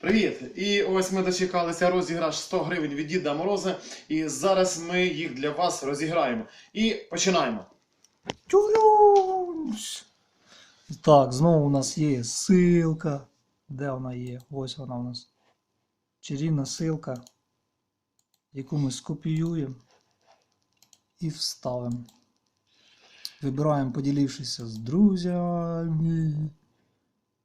Привіт! І ось ми дочекалися розіграш 100 гривень від Діда Мороза. І зараз ми їх для вас розіграємо. І починаємо. Тюлюнь! Так, знову у нас є силка. Де вона є? Ось вона у нас. Чарівна силка, яку ми скопіюємо і вставимо. Вибираємо, поділившися з друзями.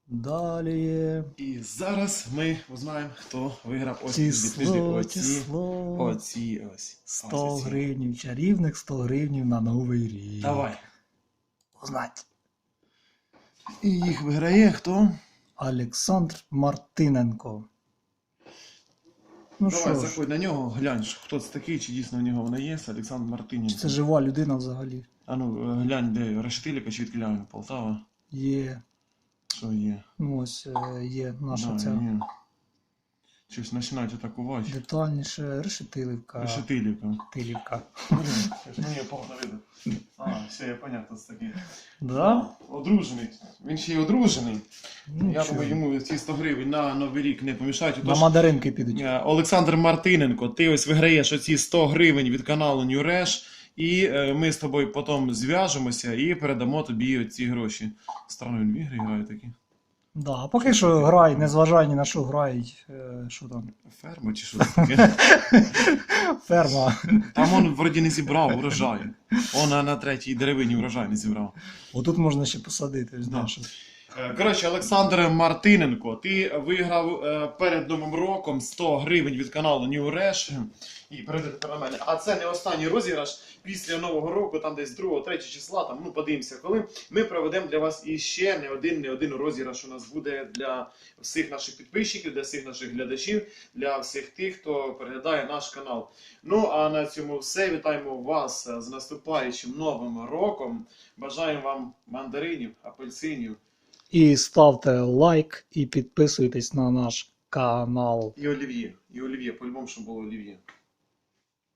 Далі. І зараз ми узнаємо, хто виграв ось Число. Оці, число. оці ось. 100 Ось оці. гривень. Чарівних 100 гривень на новий рік. Давай. Узнать. І їх виграє хто? Олександр Мартиненко. Ну Давай, що ж, заходь на нього, глянь, хто це такий, чи дійсно в нього вона є, Олександр чи Мартиненко. це жива людина взагалі? А ну глянь, де Решетиліка чи відкиляє Полтава. Є. Що є? Ну ось е, є наша Да, ця є. Щось починають атакувати. детальніше решетилівка. Решетилівка. Тилівка. Мені погано видно. А, все, я понятно, це такий. Да? Одружений. Він ще й одружений. Ну, я думаю, йому ці 100 гривень на Новий рік не помішають. На мандаринки підуть. е, Олександр Мартиненко, ти ось виграєш оці 100 гривень від каналу New Resh, і е, ми з тобою потім зв'яжемося і передамо тобі ці гроші. Странно він в ігри грає такі. Да, поки що грай, не зважай ні на що грають. Е, що там? Ферма чи що таке? Ферма. Там он вроді не зібрав урожай. Он на, третій деревині урожай не зібрав. Отут можна ще посадити. Да. Е, Коротше, Олександр Мартиненко, ти виграв е, перед Новим роком 100 гривень від каналу New Resh. І передати на мене. А це не останній розіграш. Після Нового року, там десь 2-3 числа, там, ну подивимося, коли ми проведемо для вас іще не один, не один розіграш у нас буде для всіх наших підписчиків, для всіх наших глядачів, для всіх тих, хто переглядає наш канал. Ну а на цьому все. Вітаємо вас е, з наступаючим новим роком. Бажаємо вам мандаринів, апельсинів. І ставте лайк і підписуйтесь на наш канал. І олів'є. І олів'є, по-любому, щоб було олів'є.